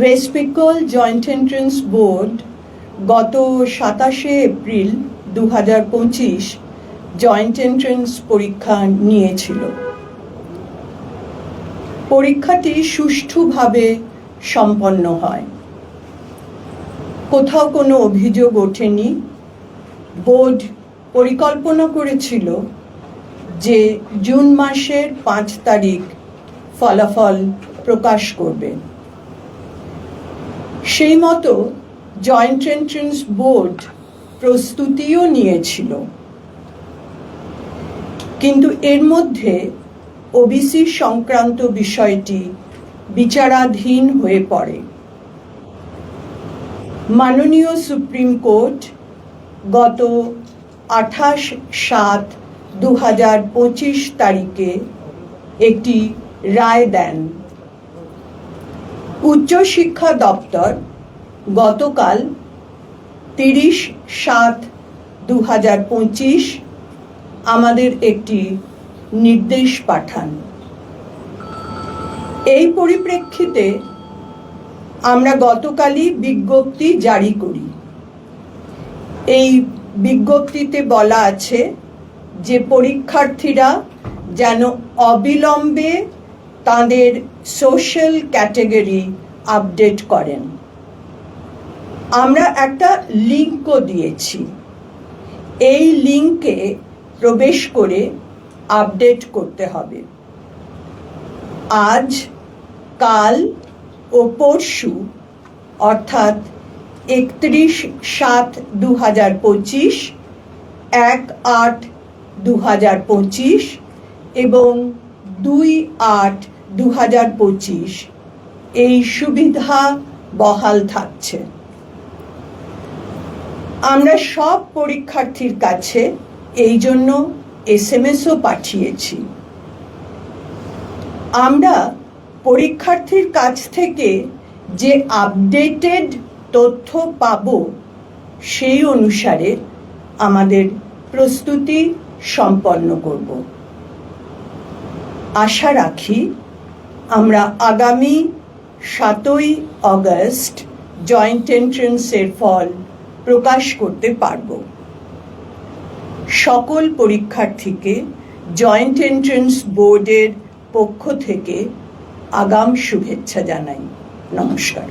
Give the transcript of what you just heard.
Bengal joint entrance board গত সাতাশে April দু হাজার পঁচিশ জয়েন্ট এন্ট্রেন্স পরীক্ষা নিয়েছিল। পরীক্ষাটি সুষ্ঠুভাবে সম্পন্ন হয়। কোথাও কোনো অভিযোগ ওঠেনি। বোর্ড পরিকল্পনা করেছিল যে জুন মাসের পাঁচ তারিখ ফলাফল প্রকাশ করবে। সেই মতো জয়েন্ট এন্ট্রেন্স বোর্ড প্রস্তুতিও নিয়েছিল। কিন্তু এর মধ্যে ওবিসি সংক্রান্ত বিষয়টি বিচারাধীন হয়ে পড়ে। মাননীয় সুপ্রিম কোর্ট গত আঠাশ সাত দু হাজার পঁচিশ তারিখে একটি রায় দেন। উচ্চশিক্ষা দপ্তর গতকাল তিরিশ সাত দু হাজার পঁচিশ আমাদের একটি নির্দেশ পাঠান। এই পরিপ্রেক্ষিতে আমরা গতকালই বিজ্ঞপ্তি জারি করি। এই বিজ্ঞপ্তিতে বলা আছে যে পরীক্ষার্থীরা যেন অবিলম্বে তাদের সোশ্যাল ক্যাটেগরি আপডেট করেন। আমরা একটা লিঙ্কও দিয়েছি। এই লিঙ্কে প্রবেশ করে আপডেট করতে হবে। আজ, কাল ও পরশু, অর্থাৎ একত্রিশ সাত দু হাজার পঁচিশ, এক আট দু হাজার পঁচিশ এবং দুই আট দু হাজার পঁচিশ। এই সুবিধা বহাল থাকছে। আমরা সব পরীক্ষার্থীর কাছে এই জন্য এস এম এসও পাঠিয়েছি। আমরা পরীক্ষার্থীর কাছ থেকে যে আপডেটেড তথ্য পাব সেই অনুসারে আমাদের প্রস্তুতি সম্পন্ন করব। আশা রাখি আমরা আগামী সাতই অগস্ট জয়েন্ট এন্ট্রেন্সের ফল প্রকাশ করতে পারব। সকল পরীক্ষার্থীকে জয়েন্ট এন্ট্রেন্স বোর্ডের পক্ষ থেকে আগাম শুভেচ্ছা জানাই। নমস্কার।